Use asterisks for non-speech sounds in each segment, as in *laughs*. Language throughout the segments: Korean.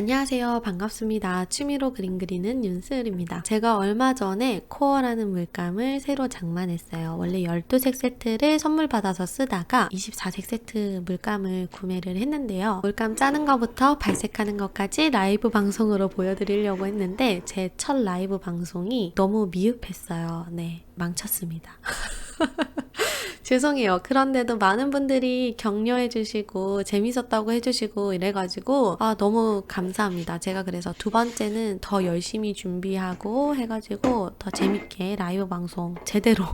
안녕하세요. 반갑습니다. 취미로 그림 그리는 윤스을입니다. 제가 얼마 전에 코어라는 물감을 새로 장만했어요. 원래 12색 세트를 선물 받아서 쓰다가 24색 세트 물감을 구매를 했는데요. 물감 짜는 것부터 발색하는 것까지 라이브 방송으로 보여드리려고 했는데 제 첫 라이브 방송이 너무 미흡했어요. 네, 망쳤습니다. *laughs* 죄송해요. 그런데도 많은 분들이 격려해주시고 재밌었다고 해주시고 이래가지고 아 너무 감사합니다. 제가 그래서 두 번째는 더 열심히 준비하고 해가지고 더 재밌게 라이브 방송 제대로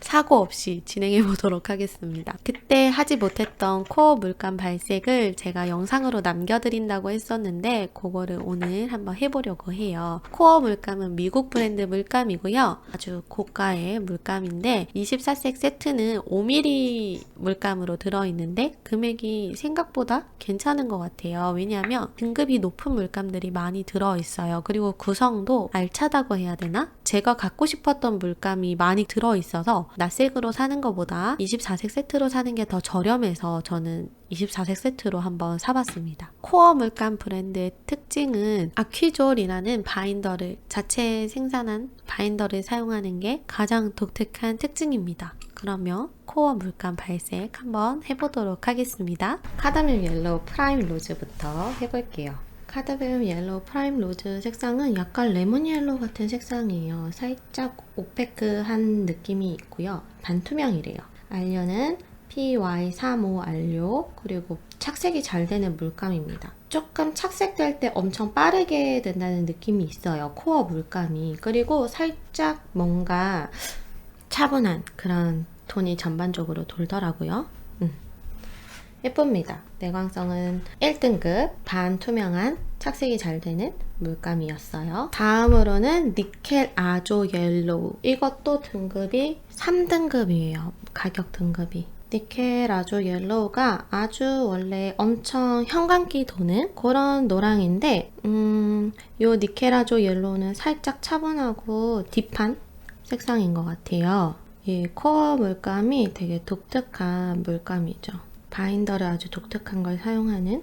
사고 없이 진행해 보도록 하겠습니다. 그때 하지 못했던 코어 물감 발색을 제가 영상으로 남겨드린다고 했었는데 그거를 오늘 한번 해보려고 해요. 코어 물감은 미국 브랜드 물감이고요. 아주 고가의 물감인데 24색 세트는 5mm 물감으로 들어있는데 금액이 생각보다 괜찮은 것 같아요. 왜냐하면 등급이 높은 물감들이 많이 들어있어요. 그리고 구성도 알차다고 해야 되나? 제가 갖고 싶었던 물감이 많이 들어있어서 낯색으로 사는 것보다 24색 세트로 사는 게 더 저렴해서 저는 24색 세트로 한번 사봤습니다. 코어 물감 브랜드의 특징은 아퀴졸이라는 바인더를 자체 생산한 바인더를 사용하는 게 가장 독특한 특징입니다. 그러면 코어 물감 발색 한번 해보도록 하겠습니다. 카다밀 옐로우 프라임 로즈부터 해볼게요. 카드뮴 옐로우 프라임 로즈 색상은 약간 레몬 옐로우 같은 색상이에요. 살짝 오페크한 느낌이 있고요. 반투명이래요. 알료는 PY35 알료 그리고 착색이 잘 되는 물감입니다. 조금 착색될 때 엄청 빠르게 된다는 느낌이 있어요. 코어 물감이. 그리고 살짝 뭔가 차분한 그런 톤이 전반적으로 돌더라고요. 음. 예쁩니다. 내광성은 1등급 반투명한 착색이 잘 되는 물감이었어요. 다음으로는 니켈 아조 옐로우. 이것도 등급이 3등급이에요. 가격 등급이. 니켈 아조 옐로우가 아주 원래 엄청 형광기 도는 그런 노랑인데 음, 요 니켈 아조 옐로우는 살짝 차분하고 딥한 색상인 것 같아요. 이 코어 물감이 되게 독특한 물감이죠. 바인더를 아주 독특한 걸 사용하는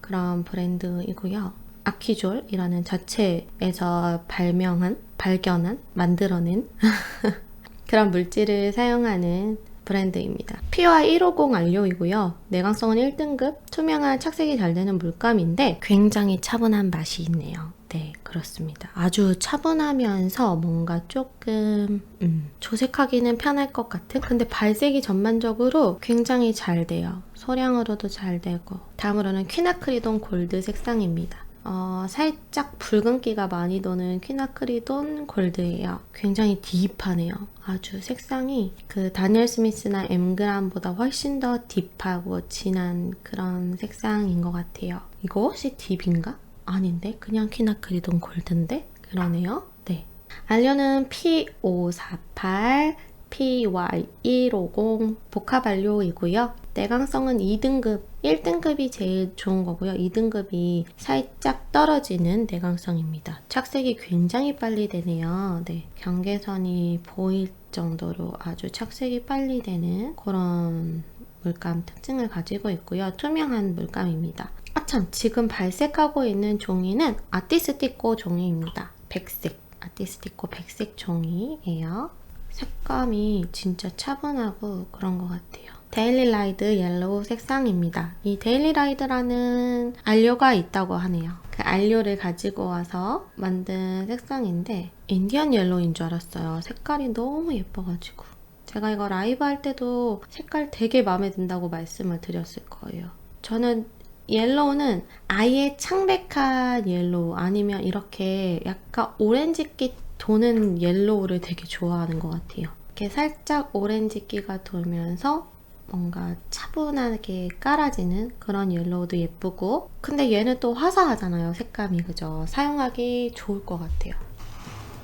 그런 브랜드이고요. 아키졸이라는 자체에서 발명한, 발견한, 만들어낸 *laughs* 그런 물질을 사용하는 브랜드입니다. PY150 안료이고요. 내광성은 1등급, 투명한 착색이 잘 되는 물감인데 굉장히 차분한 맛이 있네요. 네, 그렇습니다. 아주 차분하면서 뭔가 조금 음, 조색하기는 편할 것 같은 근데 발색이 전반적으로 굉장히 잘 돼요. 소량으로도 잘 되고 다음으로는 퀴나크리돈 골드 색상입니다. 어, 살짝 붉은기가 많이 도는 퀴나크리돈 골드예요. 굉장히 딥하네요. 아주 색상이 그 다니엘 스미스나 엠그람보다 훨씬 더 딥하고 진한 그런 색상인 것 같아요. 이거 혹시 딥인가? 아닌데 그냥 퀴나크리돈 골드인데 그러네요. 네. 알료는 P548 PY150 복합 안료이고요. 내광성은 2등급, 1등급이 제일 좋은 거고요. 2등급이 살짝 떨어지는 내광성입니다. 착색이 굉장히 빨리 되네요. 네, 경계선이 보일 정도로 아주 착색이 빨리 되는 그런 물감 특징을 가지고 있고요. 투명한 물감입니다. 아참, 지금 발색하고 있는 종이는 아티스티코 종이입니다. 백색, 아티스티코 백색 종이에요. 색감이 진짜 차분하고 그런 것 같아요. 데일리 라이드 옐로우 색상입니다. 이 데일리 라이드라는 안료가 있다고 하네요. 그 안료를 가지고 와서 만든 색상인데 인디언 옐로우인 줄 알았어요. 색깔이 너무 예뻐가지고. 제가 이거 라이브 할 때도 색깔 되게 마음에 든다고 말씀을 드렸을 거예요. 저는 옐로우는 아예 창백한 옐로우 아니면 이렇게 약간 오렌지빛 도는 옐로우를 되게 좋아하는 것 같아요. 이렇게 살짝 오렌지기가 돌면서 뭔가 차분하게 깔아지는 그런 옐로우도 예쁘고 근데 얘는 또 화사하잖아요 색감이. 그죠? 사용하기 좋을 것 같아요.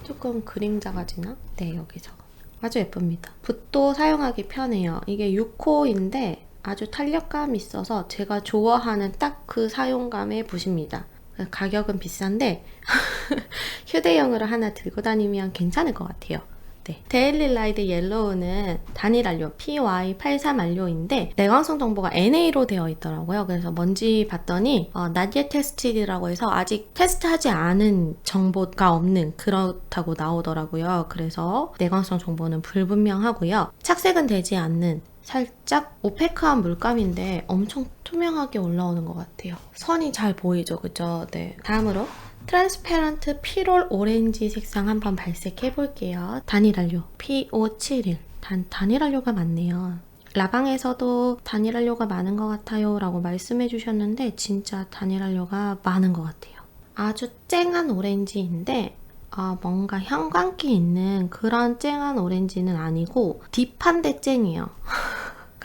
조금 그림자가 지나? 네 여기서. 아주 예쁩니다. 붓도 사용하기 편해요. 이게 6호인데 아주 탄력감이 있어서 제가 좋아하는 딱 그 사용감의 붓입니다 가격은 비싼데 *laughs* 휴대용으로 하나 들고 다니면 괜찮을 것 같아요. 네. 데일리 라이드 옐로우는 단일 안료 PY83 안료인데 내광성 정보가 NA로 되어 있더라고요. 그래서 뭔지 봤더니 어, yet tested이라고 해서 아직 테스트하지 않은 정보가 없는 그렇다고 나오더라고요. 그래서 내광성 정보는 불분명하고요. 착색은 되지 않는 살짝 오페크한 물감인데 엄청 투명하게 올라오는 것 같아요. 선이 잘 보이죠, 그죠? 네. 다음으로 트랜스페런트 피롤 오렌지 색상 한번 발색해 볼게요. 단일한료 P571 단, 단일한료가 많네요. 라방에서도 단일한료가 많은 것 같아요 라고 말씀해 주셨는데 진짜 단일한료가 많은 것 같아요. 아주 쨍한 오렌지인데 아, 뭔가 형광기 있는 그런 쨍한 오렌지는 아니고 딥한데 쨍이에요. *laughs*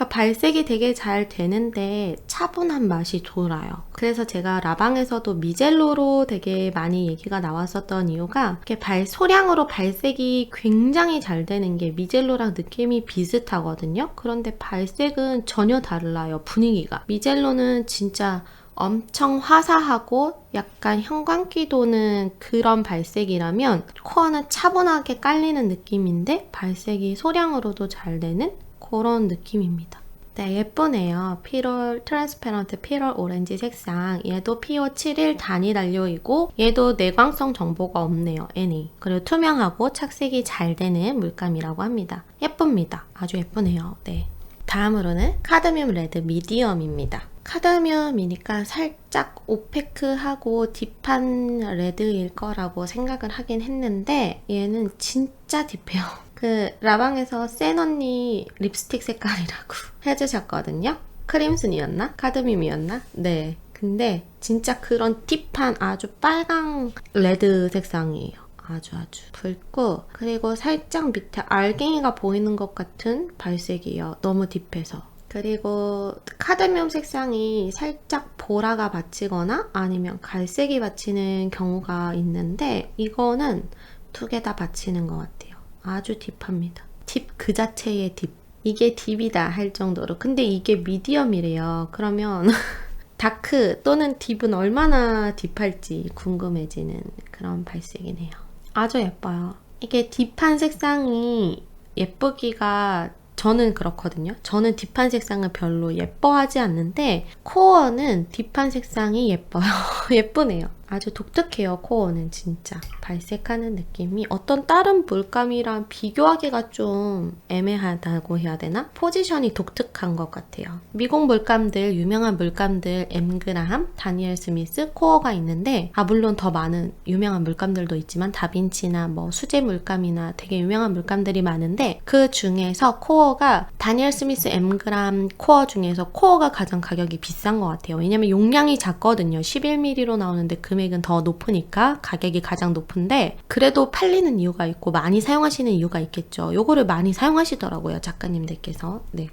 그러니까 발색이 되게 잘 되는데 차분한 맛이 돌아요. 그래서 제가 라방에서도 미젤로로 되게 많이 얘기가 나왔었던 이유가 이렇게 발 소량으로 발색이 굉장히 잘 되는 게 미젤로랑 느낌이 비슷하거든요. 그런데 발색은 전혀 달라요. 분위기가. 미젤로는 진짜 엄청 화사하고 약간 형광기 도는 그런 발색이라면 코어는 차분하게 깔리는 느낌인데 발색이 소량으로도 잘 되는 그런 느낌입니다. 네, 예쁘네요. 피롤 트랜스페런트 피롤 오렌지 색상. 얘도 PO71 단일 안료이고 얘도 내광성 정보가 없네요. NA. 그리고 투명하고 착색이 잘 되는 물감이라고 합니다. 예쁩니다. 아주 예쁘네요. 네. 다음으로는 카드뮴 레드 미디엄입니다. 카드뮴이니까 살짝 오페크하고 딥한 레드일 거라고 생각을 하긴 했는데 얘는 진짜 딥해요. 그 라방에서 센 언니 립스틱 색깔이라고 *laughs* 해주셨거든요. 크림슨이었나? 카드뮴이었나? 네. 근데 진짜 그런 딥한 아주 빨강 레드 색상이에요. 아주 아주 붉고 그리고 살짝 밑에 알갱이가 보이는 것 같은 발색이에요. 너무 딥해서. 그리고 카드뮴 색상이 살짝 보라가 받치거나 아니면 갈색이 받치는 경우가 있는데 이거는 두 개 다 받치는 것 같아요. 아주 딥합니다. 딥 그 자체의 딥. 이게 딥이다 할 정도로. 근데 이게 미디엄이래요. 그러면 *laughs* 다크 또는 딥은 얼마나 딥할지 궁금해지는 그런 발색이네요. 아주 예뻐요. 이게 딥한 색상이 예쁘기가 저는 그렇거든요. 저는 딥한 색상을 별로 예뻐하지 않는데 코어는 딥한 색상이 예뻐요. *laughs* 예쁘네요. 아주 독특해요. 코어는 진짜. 발색하는 느낌이 어떤 다른 물감이랑 비교하기가 좀 애매하다고 해야 되나? 포지션이 독특한 것 같아요. 미국 물감들, 유명한 물감들, 엠그라함, 다니엘 스미스, 코어가 있는데 아 물론 더 많은 유명한 물감들도 있지만 다빈치나 뭐 수제 물감이나 되게 유명한 물감들이 많은데 그 중에서 코어가 다니엘 스미스 엠그람 코어 중에서 코어가 가장 가격이 비싼 것 같아요. 왜냐면 용량이 작거든요. 11mm로 나오는데 그 금액은 더 높으니까 가격이 가장 높은데 그래도 팔리는 이유가 있고 많이 사용하시는 이유가 있겠죠. 요거를 많이 사용하시더라고요. 작가님들께서. 네.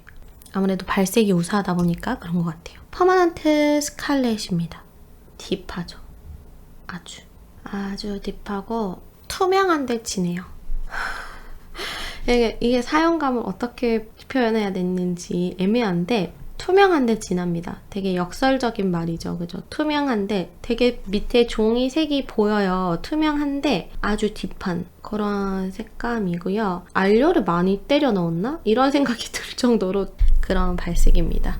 아무래도 발색이 우수하다 보니까 그런 것 같아요. 퍼마넌트 스칼렛입니다. 딥하죠. 아주. 아주 딥하고 투명한데 진해요. *laughs* 이게, 이게 사용감을 어떻게 표현해야 되는지 애매한데 투명한데 진합니다. 되게 역설적인 말이죠. 그죠? 투명한데 되게 밑에 종이 색이 보여요. 투명한데 아주 딥한 그런 색감이고요. 알료를 많이 때려 넣었나? 이런 *laughs* 생각이 들 정도로 그런 발색입니다.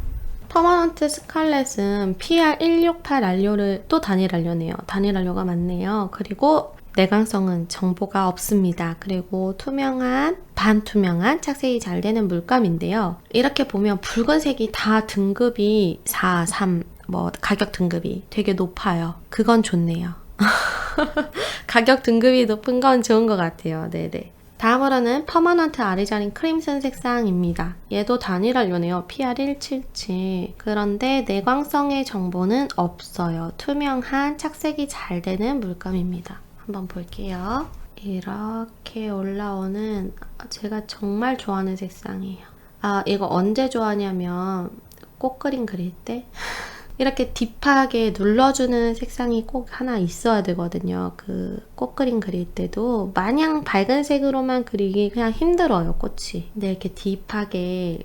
퍼머넌트 스칼렛은 PR168 알료를 또 단일 알료네요. 단일 알료가 많네요. 그리고 내광성은 정보가 없습니다. 그리고 투명한, 반투명한 착색이 잘 되는 물감인데요. 이렇게 보면 붉은색이 다 등급이 4, 3, 뭐 가격 등급이 되게 높아요. 그건 좋네요. *laughs* 가격 등급이 높은 건 좋은 것 같아요. 네네. 다음으로는 퍼머넌트 아리자닌 크림슨 색상입니다. 얘도 단일한료네요. PR177. 그런데 내광성의 정보는 없어요. 투명한 착색이 잘 되는 물감입니다. 한번 볼게요. 이렇게 올라오는 제가 정말 좋아하는 색상이에요. 아 이거 언제 좋아하냐면 꽃그림 그릴 때 *laughs* 이렇게 딥하게 눌러주는 색상이 꼭 하나 있어야 되거든요. 그 꽃그림 그릴 때도 마냥 밝은 색으로만 그리기 그냥 힘들어요, 꽃이. 근데 이렇게 딥하게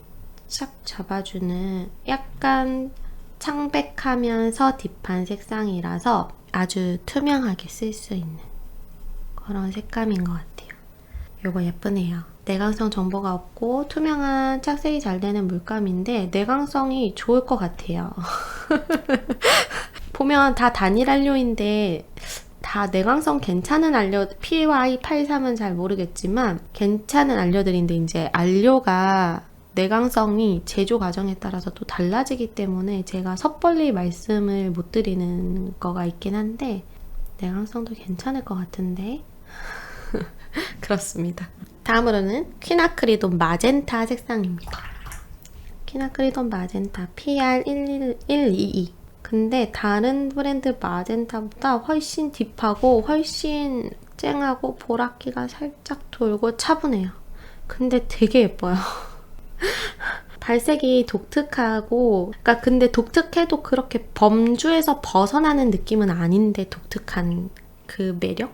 싹 잡아주는 약간 창백하면서 딥한 색상이라서 아주 투명하게 쓸 수 있는 그런 색감인 것 같아요. 요거 예쁘네요. 내광성 정보가 없고 투명한 착색이 잘 되는 물감인데 내광성이 좋을 것 같아요. *laughs* 보면 다 단일 안료인데 다 내광성 괜찮은 안료 PY83은 잘 모르겠지만 괜찮은 안료들인데 이제 안료가 내광성이 제조 과정에 따라서 또 달라지기 때문에 제가 섣벌리 말씀을 못 드리는 거가 있긴 한데 내광성도 괜찮을 것 같은데 *laughs* 그렇습니다. 다음으로는 퀴나크리돈 마젠타 색상입니다. 퀴나크리돈 마젠타 PR11122 근데 다른 브랜드 마젠타보다 훨씬 딥하고 훨씬 쨍하고 보랏기가 살짝 돌고 차분해요. 근데 되게 예뻐요. *laughs* 발색이 독특하고, 그러니까 근데 독특해도 그렇게 범주에서 벗어나는 느낌은 아닌데 독특한 그 매력이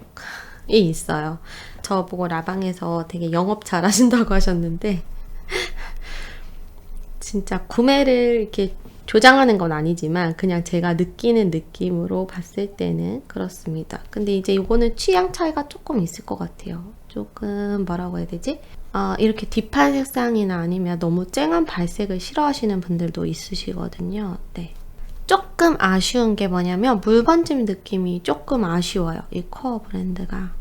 있어요. 저보고 라방에서 되게 영업 잘 하신다고 *laughs* 하셨는데, 진짜 구매를 이렇게 조장하는 건 아니지만 그냥 제가 느끼는 느낌으로 봤을 때는 그렇습니다. 근데 이제 이거는 취향 차이가 조금 있을 것 같아요. 조금 뭐라고 해야 되지? 아, 이렇게 딥한 색상이나 아니면 너무 쨍한 발색을 싫어하시는 분들도 있으시거든요. 네. 조금 아쉬운 게 뭐냐면 물 번짐 느낌이 조금 아쉬워요. 이 코어 브랜드가.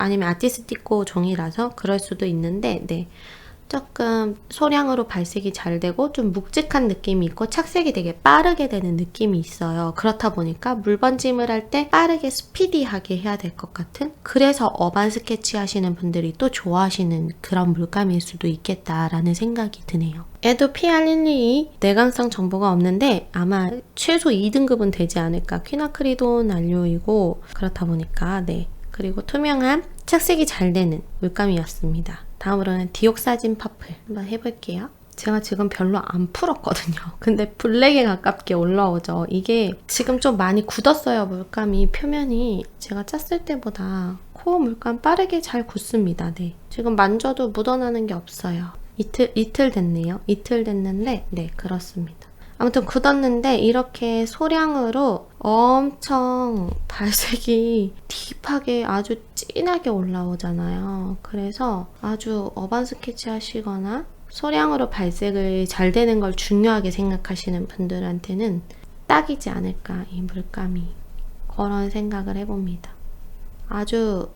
아니면 아티스티코 종이라서 그럴 수도 있는데, 네. 조금 소량으로 발색이 잘 되고 좀 묵직한 느낌이 있고 착색이 되게 빠르게 되는 느낌이 있어요. 그렇다 보니까 물 번짐을 할 때 빠르게 스피디하게 해야 될 것 같은 그래서 어반 스케치 하시는 분들이 또 좋아하시는 그런 물감일 수도 있겠다라는 생각이 드네요. 얘도 PR122 내광성 정보가 없는데 아마 최소 2등급은 되지 않을까 퀴나크리돈 안료이고 그렇다 보니까 네 그리고 투명한 착색이 잘 되는 물감이었습니다. 다음으로는 디옥사진 퍼플 한번 해볼게요. 제가 지금 별로 안 풀었거든요. *laughs* 근데 블랙에 가깝게 올라오죠. 이게 지금 좀 많이 굳었어요. 물감이 표면이 제가 짰을 때보다 코어 물감 빠르게 잘 굳습니다. 네. 지금 만져도 묻어나는 게 없어요. 이틀, 이틀 됐네요. 이틀 됐는데 네 그렇습니다. 아무튼 굳었는데 이렇게 소량으로 엄청 발색이 딥하게 아주 진하게 올라오잖아요. 그래서 아주 어반 스케치 하시거나 소량으로 발색을 잘 되는 걸 중요하게 생각하시는 분들한테는 딱이지 않을까 이 물감이 그런 생각을 해봅니다. 아주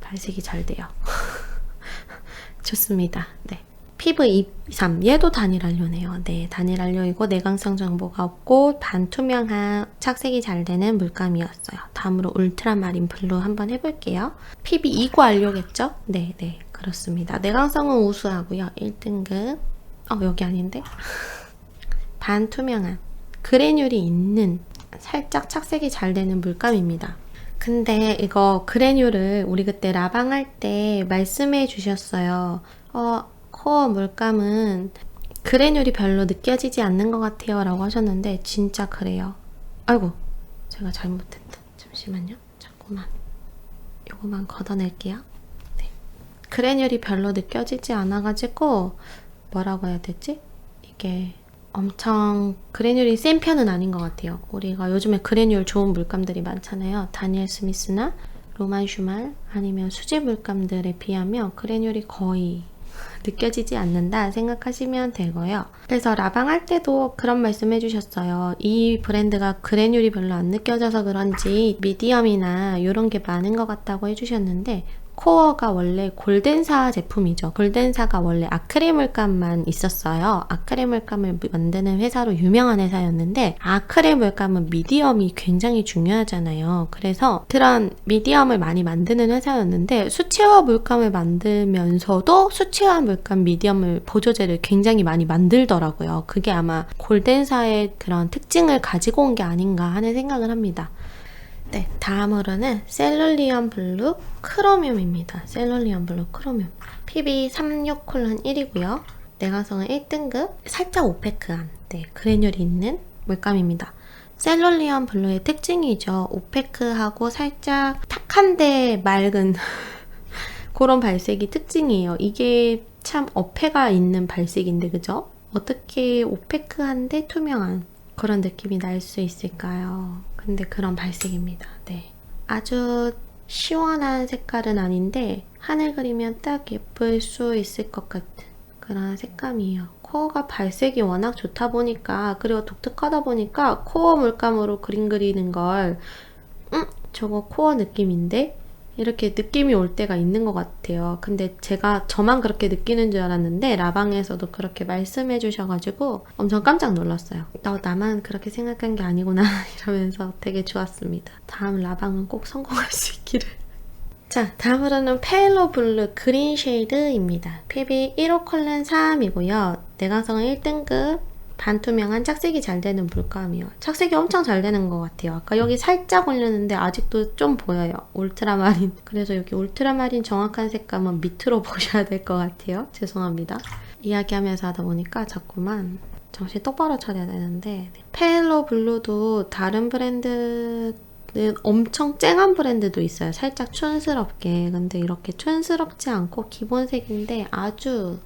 발색이 잘 돼요. *laughs* 좋습니다. 네. 피부 23 얘도 단일 안료네요. 네, 단일 안료이고 내광성 정보가 없고 반투명한 착색이 잘 되는 물감이었어요. 다음으로 울트라마린 블루 한번 해볼게요. 피부 2구 안료겠죠? 네, 네, 그렇습니다. 내광성은 우수하고요. 1등급. 어, 여기 아닌데? *laughs* 반투명한 그래뉼이 있는 살짝 착색이 잘 되는 물감입니다. 근데 이거 그래뉼을 우리 그때 라방 할 때 말씀해 주셨어요. 어, 코어 물감은 그래뉼이 별로 느껴지지 않는 것 같아요 라고 하셨는데 진짜 그래요. 아이고 제가 잘못했다. 잠시만요. 자꾸만 요거만 걷어낼게요. 네. 그래뉼이 별로 느껴지지 않아가지고 뭐라고 해야 되지? 이게 엄청 그래뉼이 센 편은 아닌 것 같아요. 우리가 요즘에 그래뉼 좋은 물감들이 많잖아요. 다니엘 스미스나 로만 슈말 아니면 수제 물감들에 비하면 그래뉼이 거의 느껴지지 않는다 생각하시면 되고요. 그래서 라방 할 때도 그런 말씀 해주셨어요. 이 브랜드가 그래뉼이 별로 안 느껴져서 그런지 미디엄이나 이런 게 많은 것 같다고 해주셨는데 코어가 원래 골덴사 제품이죠. 골덴사가 원래 아크릴 물감만 있었어요. 아크릴 물감을 만드는 회사로 유명한 회사였는데 아크릴 물감은 미디엄이 굉장히 중요하잖아요. 그래서 그런 미디엄을 많이 만드는 회사였는데 수채화 물감을 만들면서도 수채화 물감 미디엄을 보조제를 굉장히 많이 만들더라고요. 그게 아마 골덴사의 그런 특징을 가지고 온 게 아닌가 하는 생각을 합니다. 네, 다음으로는 셀룰리언 블루 크로뮴입니다. 셀룰리언 블루 크로뮴. PB36콜론 1이고요. 내광성은 1등급, 살짝 오페크한 네, 그래뉼이 있는 물감입니다. 셀룰리언 블루의 특징이죠. 오페크하고 살짝 탁한데 맑은 *laughs* 그런 발색이 특징이에요. 이게 참 어폐가 있는 발색인데 그죠? 어떻게 오페크한데 투명한 그런 느낌이 날 수 있을까요? 근데 그런 발색입니다. 네. 아주 시원한 색깔은 아닌데 하늘 그리면 딱 예쁠 수 있을 것 같은 그런 색감이에요. 코어가 발색이 워낙 좋다 보니까 그리고 독특하다 보니까 코어 물감으로 그림 그리는 걸 음, 저거 코어 느낌인데? 이렇게 느낌이 올 때가 있는 것 같아요. 근데 제가 저만 그렇게 느끼는 줄 알았는데 라방에서도 그렇게 말씀해 주셔가지고 엄청 깜짝 놀랐어요. 너 나만 그렇게 생각한 게 아니구나 *laughs* 이러면서 되게 좋았습니다. 다음 라방은 꼭 성공할 수 있기를. *laughs* 자, 다음으로는 페일로 블루 그린 쉐이드입니다. PB 1호 컬렌 3이고요. 내광성은 1등급, 반투명한 착색이 잘 되는 물감이요. 착색이 엄청 잘 되는 것 같아요. 아까 여기 살짝 올렸는데 아직도 좀 보여요. 울트라마린. *laughs* 그래서 여기 울트라마린 정확한 색감은 밑으로 *laughs* 보셔야 될 것 같아요. 죄송합니다. 이야기하면서 하다 보니까 자꾸만 정신 똑바로 차려야 되는데 페일로 블루도 다른 브랜드 는 엄청 쨍한 브랜드도 있어요. 살짝 촌스럽게. 근데 이렇게 촌스럽지 않고 기본색인데 아주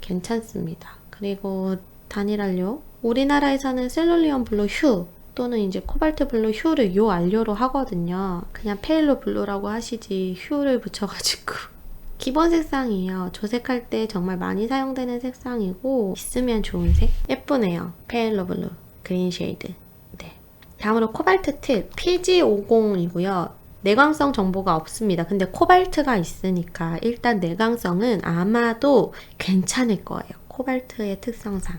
괜찮습니다. 그리고 단일 알료. 우리나라에서는 셀룰리온 블루 휴 또는 이제 코발트 블루 휴를 요 알료로 하거든요. 그냥 페일로 블루라고 하시지 휴를 붙여가지고. *laughs* 기본 색상이에요. 조색할 때 정말 많이 사용되는 색상이고 있으면 좋은 색. 예쁘네요. 페일로 블루 그린 쉐이드. 네. 다음으로 코발트 팁 PG50이고요. 내광성 정보가 없습니다. 근데 코발트가 있으니까 일단 내광성은 아마도 괜찮을 거예요. 코발트의 특성상.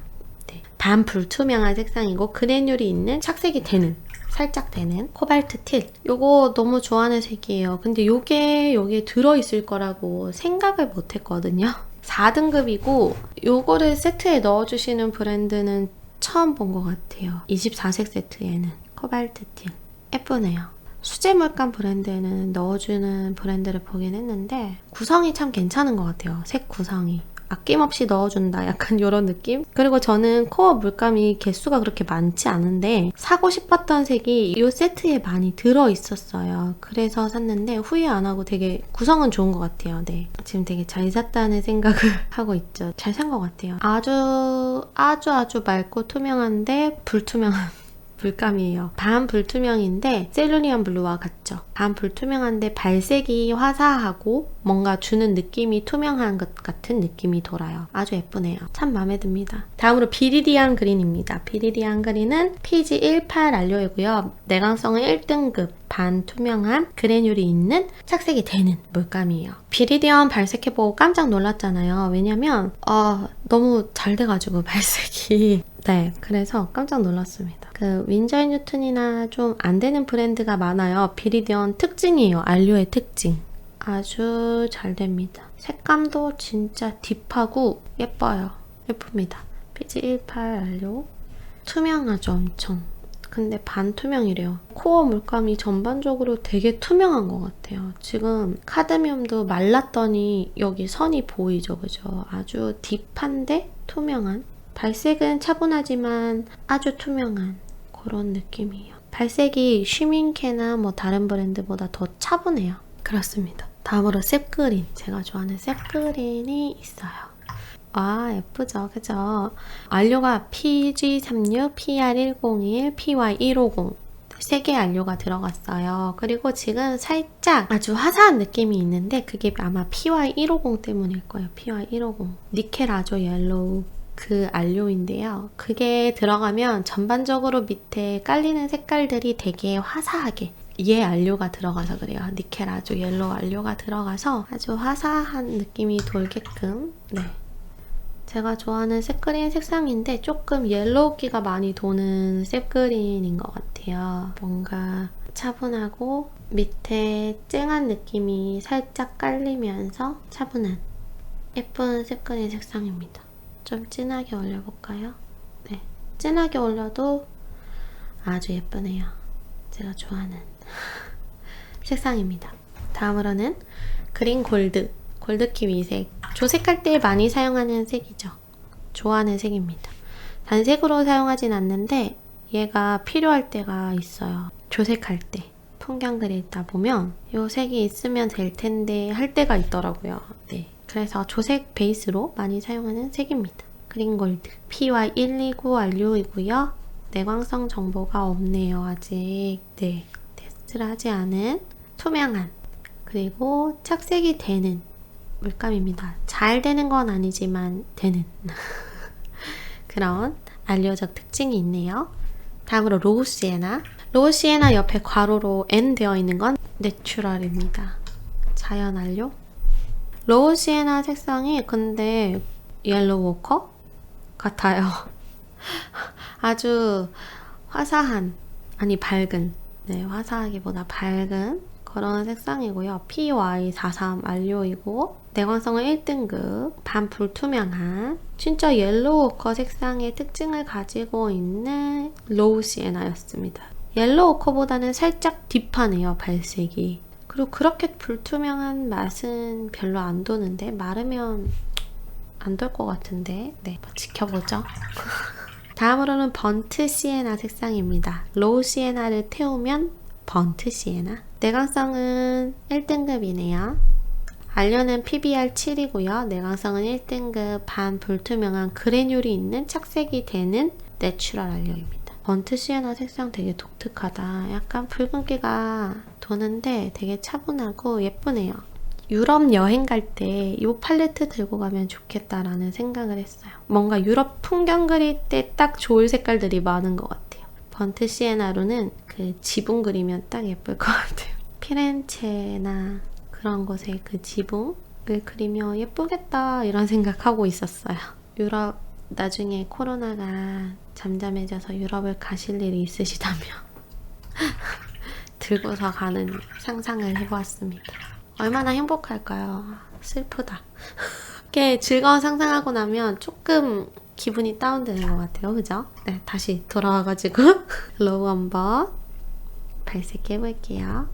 네. 반불투명한 색상이고 그래놀이 있는 착색이 되는 살짝 되는 코발트 틸. 요거 너무 좋아하는 색이에요. 근데 요게 여기에 들어있을 거라고 생각을 못 했거든요. 4등급이고 요거를 세트에 넣어주시는 브랜드는 처음 본 것 같아요. 24색 세트에는 코발트 틸. 예쁘네요. 수제 물감 브랜드에는 넣어주는 브랜드를 보긴 했는데 구성이 참 괜찮은 것 같아요. 색 구성이. 아낌없이 넣어준다. 약간 *laughs* 이런 느낌? 그리고 저는 코어 물감이 개수가 그렇게 많지 않은데 사고 싶었던 색이 이 세트에 많이 들어있었어요. 그래서 샀는데 후회 안 하고 되게 구성은 좋은 것 같아요. 네. 지금 되게 잘 샀다는 생각을 *laughs* 하고 있죠. 잘 산 것 같아요. 아주 아주 아주 맑고 투명한데 불투명한 물감이에요. 반 불투명인데 셀루리안 블루와 같죠. 반 불투명한데 발색이 화사하고 뭔가 주는 느낌이 투명한 것 같은 느낌이 돌아요. 아주 예쁘네요. 참 마음에 듭니다. 다음으로 비리디안 그린입니다. 비리디안 그린은 PG18 알료이고요. 내광성은 1등급 반투명한 그래놀이 있는 착색이 되는 물감이에요. 비리디언 발색해보고 깜짝 놀랐잖아요. 왜냐면 어, 너무 잘 돼가지고 *laughs* 발색이 네, 그래서 깜짝 놀랐습니다. 그 윈저 앤 뉴튼이나 좀 안 되는 브랜드가 많아요. 비리디언 특징이에요. 알료의 특징. 아주 잘 됩니다. 색감도 진짜 딥하고 예뻐요. 예쁩니다. PG18 알료. 투명하죠, 엄청. 근데 반투명이래요. 코어 물감이 전반적으로 되게 투명한 것 같아요. 지금 카드뮴도 말랐더니 여기 선이 보이죠, 그죠? 아주 딥한데 투명한 발색은 차분하지만 아주 투명한 그런 느낌이에요. 발색이 쉬밍케나 뭐 다른 브랜드보다 더 차분해요. 그렇습니다. 다음으로 셉그린. 제가 좋아하는 셉그린이 있어요. 아, 예쁘죠? 그죠? 안료가 PG36, PR101, PY150. 세 개 안료가 들어갔어요. 그리고 지금 살짝 아주 화사한 느낌이 있는데 그게 아마 PY150 때문일 거예요. PY150. 니켈 아조 옐로우 그 안료인데요. 그게 들어가면 전반적으로 밑에 깔리는 색깔들이 되게 화사하게 얘 안료가 들어가서 그래요. 니켈 아주 옐로우 안료가 들어가서 아주 화사한 느낌이 돌게끔 네. 제가 좋아하는 색그린 색상인데 조금 옐로우기가 많이 도는 색그린인 것 같아요. 뭔가 차분하고 밑에 쨍한 느낌이 살짝 깔리면서 차분한 예쁜 색그린 색상입니다. 좀 진하게 올려볼까요? 네, 진하게 올려도 아주 예쁘네요. 제가 좋아하는 *laughs* 색상입니다. 다음으로는 그린 골드, 골드 키 위색. 조색할 때 많이 사용하는 색이죠. 좋아하는 색입니다. 단색으로 사용하진 않는데 얘가 필요할 때가 있어요. 조색할 때. 풍경 그리다 보면 이 색이 있으면 될 텐데 할 때가 있더라고요. 네. 그래서 조색 베이스로 많이 사용하는 색입니다. 그린골드 PY129 완료이고요. 내광성 정보가 없네요. 아직 네 테스트를 하지 않은 투명한 그리고 착색이 되는 물감입니다. 잘 되는 건 아니지만 되는 *laughs* 그런 알료적 특징이 있네요. 다음으로 로우 시에나. 로우 시에나 옆에 괄호로 N 되어 있는 건 내추럴입니다. 자연 알료. 로우 시에나 색상이 근데 옐로우 워커 같아요. *laughs* 아주 화사한 아니 밝은 네 화사하기보다 밝은 그런 색상이고요. PY43 알료이고 내광성은 1등급 반불투명한 진짜 옐로우 워커 색상의 특징을 가지고 있는 로우 시에나였습니다. 옐로우 워커보다는 살짝 딥하네요 발색이. 그리고 그렇게 불투명한 맛은 별로 안 도는데 마르면 안 돌 것 같은데 네 지켜보죠. *laughs* 다음으로는 번트 시에나 색상입니다. 로우 시에나를 태우면 번트 시에나. 내광성은 1등급이네요. 알료는 PBR 7이고요. 내광성은 1등급 반 불투명한 그래듈이 있는 착색이 되는 내추럴 알료입니다. 번트 시에나 색상 되게 독특하다. 약간 붉은기가 도는데 되게 차분하고 예쁘네요. 유럽 여행 갈 때 이 팔레트 들고 가면 좋겠다라는 생각을 했어요. 뭔가 유럽 풍경 그릴 때 딱 좋을 색깔들이 많은 것 같아요. 번트 시에나로는 그 지붕 그리면 딱 예쁠 것 같아요. *laughs* 피렌체나 그런 곳에 그 지붕을 그리면 예쁘겠다 이런 생각하고 있었어요. 유럽 나중에 코로나가 잠잠해져서 유럽을 가실 일이 있으시다면 들고서 가는 상상을 해보았습니다. 얼마나 행복할까요? 슬프다. 이렇게 즐거운 상상하고 나면 조금 기분이 다운되는 것 같아요. 그죠? 네, 다시 돌아와가지고 *laughs* 로우 한번 발색해볼게요.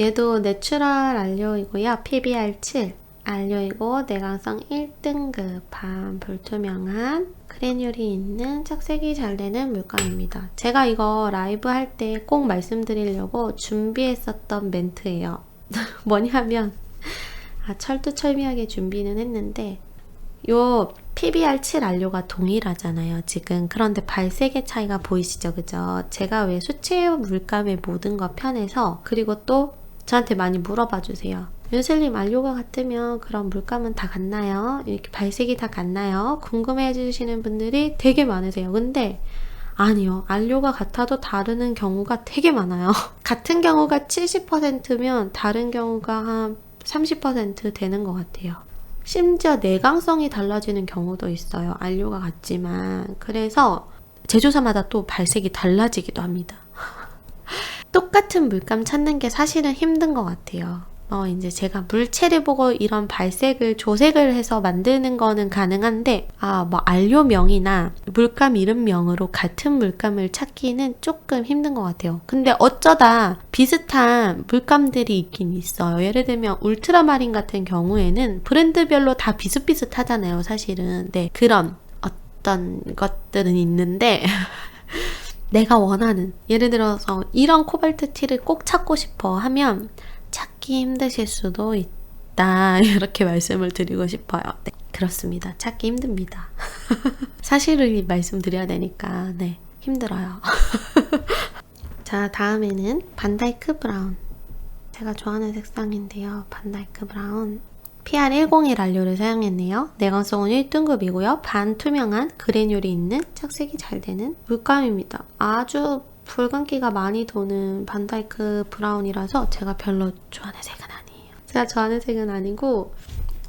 얘도 내추럴 알료이고요. PBR 7 알료이고 내광성 1등급 반 불투명한 그래듈이 있는 착색이 잘 되는 물감입니다. 제가 이거 라이브 할 때 꼭 말씀드리려고 준비했었던 멘트예요. *laughs* 뭐냐면 아, 철두철미하게 준비는 했는데 요 PBR 7 안료가 동일하잖아요, 지금. 그런데 발색의 차이가 보이시죠, 그죠? 제가 왜 수채화 물감의 모든 거 편해서 그리고 또 저한테 많이 물어봐 주세요. 윤슬님 안료가 같으면 그런 물감은 다 같나요? 이렇게 발색이 다 같나요? 궁금해 해주시는 분들이 되게 많으세요. 근데 아니요. 안료가 같아도 다르는 경우가 되게 많아요. *laughs* 같은 경우가 70%면 다른 경우가 한 30% 되는 것 같아요. 심지어 내광성이 달라지는 경우도 있어요. 안료가 같지만. 그래서 제조사마다 또 발색이 달라지기도 합니다. *laughs* 똑같은 물감 찾는 게 사실은 힘든 것 같아요. 어, 이제 제가 물체를 보고 이런 발색을 조색을 해서 만드는 거는 가능한데, 아, 뭐, 안료명이나 물감 이름명으로 같은 물감을 찾기는 조금 힘든 것 같아요. 근데 어쩌다 비슷한 물감들이 있긴 있어요. 예를 들면, 울트라마린 같은 경우에는 브랜드별로 다 비슷비슷하잖아요, 사실은. 네, 그런 어떤 것들은 있는데, *laughs* 내가 원하는, 예를 들어서 이런 코발트 티를 꼭 찾고 싶어 하면, 찾기 힘드실 수도 있다. *laughs* 이렇게 말씀을 드리고 싶어요. 네, 그렇습니다. 찾기 힘듭니다. *laughs* 사실을 말씀드려야 되니까, 네, 힘들어요. *laughs* 자, 다음에는 반다이크 브라운. 제가 좋아하는 색상인데요. 반다이크 브라운. PR101 안료를 사용했네요. 내광성은 1등급이고요. 반투명한 그래듈이 있는 착색이 잘 되는 물감입니다. 아주 붉은기가 많이 도는 반다이크 브라운이라서 제가 별로 좋아하는 색은 아니에요. 제가 좋아하는 색은 아니고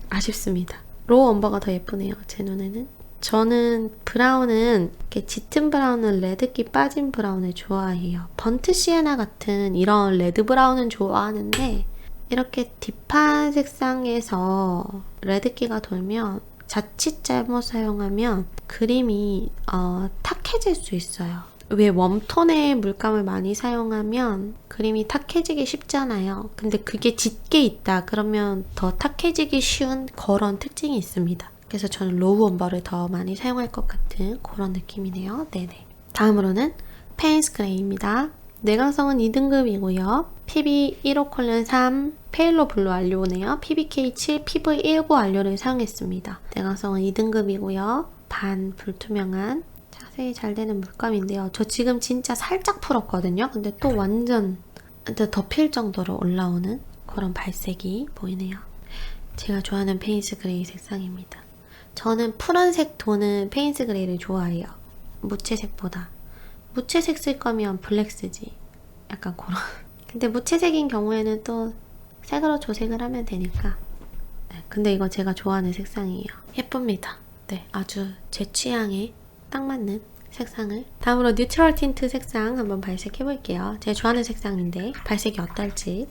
아쉽습니다. 로우 엄버가 더 예쁘네요. 제 눈에는. 저는 브라운은 이렇게 짙은 브라운은 레드기 빠진 브라운을 좋아해요. 번트 시에나 같은 이런 레드 브라운은 좋아하는데 이렇게 딥한 색상에서 레드기가 돌면 자칫 잘못 사용하면 그림이 어, 탁해질 수 있어요. 왜 웜톤의 물감을 많이 사용하면 그림이 탁해지기 쉽잖아요. 근데 그게 짙게 있다 그러면 더 탁해지기 쉬운 그런 특징이 있습니다. 그래서 저는 로우 엄버를 더 많이 사용할 것 같은 그런 느낌이네요. 네네. 다음으로는 페인스 그레이입니다. 내광성은 2등급이고요. PB 15 콜른 3 페일로 블루 안료네요. PBK 7 PV19 안료를 사용했습니다. 내광성은 2등급이고요. 반 불투명한 자 세히 잘 되는 물감인데요. 저 지금 진짜 살짝 풀었거든요. 근데 또 완전 덮일 정도로 올라오는 그런 발색이 보이네요. 제가 좋아하는 페인스 그레이 색상입니다. 저는 푸른색 도는 페인스 그레이를 좋아해요. 무채색보다. 무채색 쓸 거면 블랙 쓰지. 약간 그런. *laughs* 근데 무채색인 경우에는 또 색으로 조색을 하면 되니까. 네, 근데 이거 제가 좋아하는 색상이에요. 예쁩니다. 네, 아주 제 취향에 딱 맞는 색상을. 다음으로 뉴트럴 틴트 색상 한번 발색해 볼게요. 제가 좋아하는 색상인데 발색이 어떨지.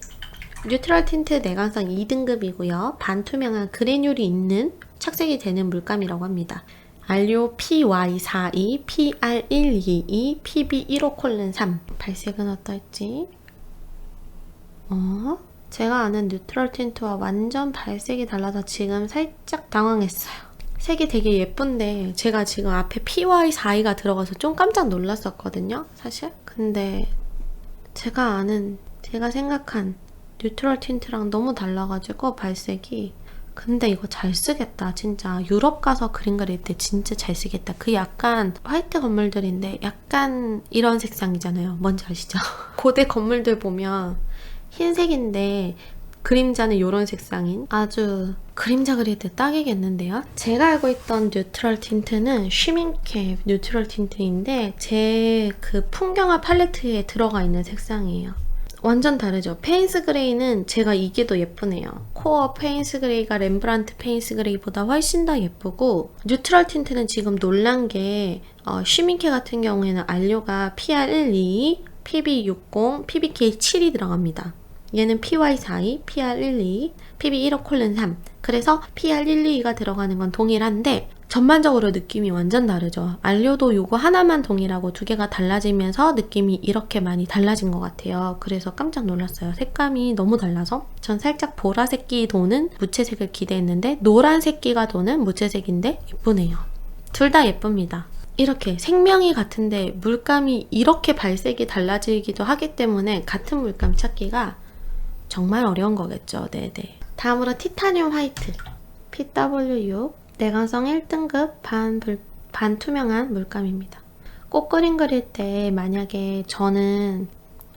뉴트럴 틴트 내광성 2등급이고요. 반투명한 그래듈이 있는 착색이 되는 물감이라고 합니다. 알료 PY42, PR122, PB15콜3 발색은 어떨지 어? 제가 아는 뉴트럴 틴트와 완전 발색이 달라서 지금 살짝 당황했어요. 색이 되게 예쁜데 제가 지금 앞에 PY42가 들어가서 좀 깜짝 놀랐었거든요. 사실. 근데 제가 아는 제가 생각한 뉴트럴 틴트랑 너무 달라가지고 발색이 근데 이거 잘 쓰겠다 진짜 유럽 가서 그림 그릴 때 진짜 잘 쓰겠다 그 약간 화이트 건물들인데 약간 이런 색상이잖아요 뭔지 아시죠? *laughs* 고대 건물들 보면 흰색인데 그림자는 이런 색상인 아주 그림자 그릴 때 딱이겠는데요? 제가 알고 있던 뉴트럴 틴트는 쉬밍캡 뉴트럴 틴트인데 제 그 풍경화 팔레트에 들어가 있는 색상이에요. 완전 다르죠. 페인스 그레이는 제가 이게 더 예쁘네요. 코어 페인스 그레이가 렘브란트 페인스 그레이보다 훨씬 더 예쁘고 뉴트럴 틴트는 지금 놀란 게 어, 쉬밍케 같은 경우에는 안료가 PR12, PB60, PBK7이 들어갑니다. 얘는 PY42, PR12, PB15콜3 그래서 PR122가 들어가는 건 동일한데 전반적으로 느낌이 완전 다르죠. 안료도 요거 하나만 동일하고 두 개가 달라지면서 느낌이 이렇게 많이 달라진 것 같아요. 그래서 깜짝 놀랐어요. 색감이 너무 달라서 전 살짝 보라색기 도는 무채색을 기대했는데 노란색기가 도는 무채색인데 예쁘네요. 둘 다 예쁩니다. 이렇게 생명이 같은데 물감이 이렇게 발색이 달라지기도 하기 때문에 같은 물감 찾기가 정말 어려운 거겠죠. 네네. 다음으로 티타늄 화이트 PW6 내광성 1등급 반 불, 반투명한 물감입니다. 꽃그림 그릴 때 만약에 저는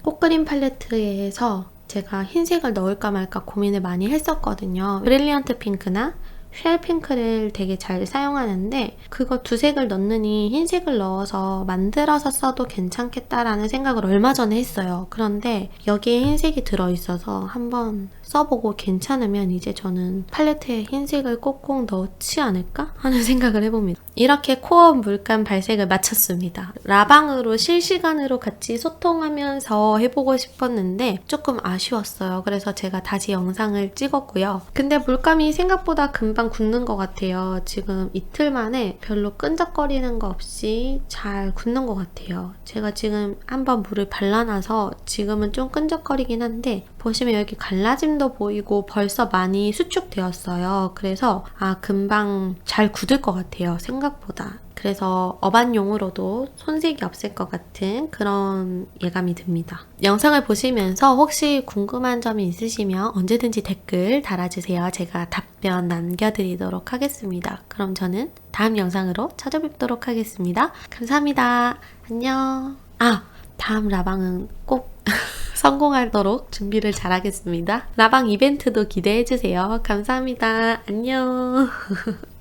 꽃그림 팔레트에서 제가 흰색을 넣을까 말까 고민을 많이 했었거든요. 브릴리언트 핑크나 쉘 핑크를 되게 잘 사용하는데 그거 두 색을 넣느니 흰색을 넣어서 만들어서 써도 괜찮겠다라는 생각을 얼마 전에 했어요. 그런데 여기에 흰색이 들어있어서 한번 써보고 괜찮으면 이제 저는 팔레트에 흰색을 꼭꼭 넣지 않을까 하는 생각을 해봅니다. 이렇게 코어 물감 발색을 마쳤습니다. 라방으로 실시간으로 같이 소통하면서 해보고 싶었는데 조금 아쉬웠어요. 그래서 제가 다시 영상을 찍었고요. 근데 물감이 생각보다 금방 굳는 것 같아요. 지금 이틀 만에 별로 끈적거리는 거 없이 잘 굳는 것 같아요. 제가 지금 한번 물을 발라놔서 지금은 좀 끈적거리긴 한데 보시면 여기 갈라짐 도 보이고 벌써 많이 수축되었어요. 그래서 아 금방 잘 굳을 것 같아요. 생각보다. 그래서 어반용으로도 손색이 없을 것 같은 그런 예감이 듭니다. 영상을 보시면서 혹시 궁금한 점이 있으시면 언제든지 댓글 달아주세요. 제가 답변 남겨드리도록 하겠습니다. 그럼 저는 다음 영상으로 찾아뵙도록 하겠습니다. 감사합니다. 안녕. 아, 다음 라방은 꼭 *laughs* 성공하도록 준비를 잘하겠습니다. 라방 이벤트도 기대해주세요. 감사합니다. 안녕. *laughs*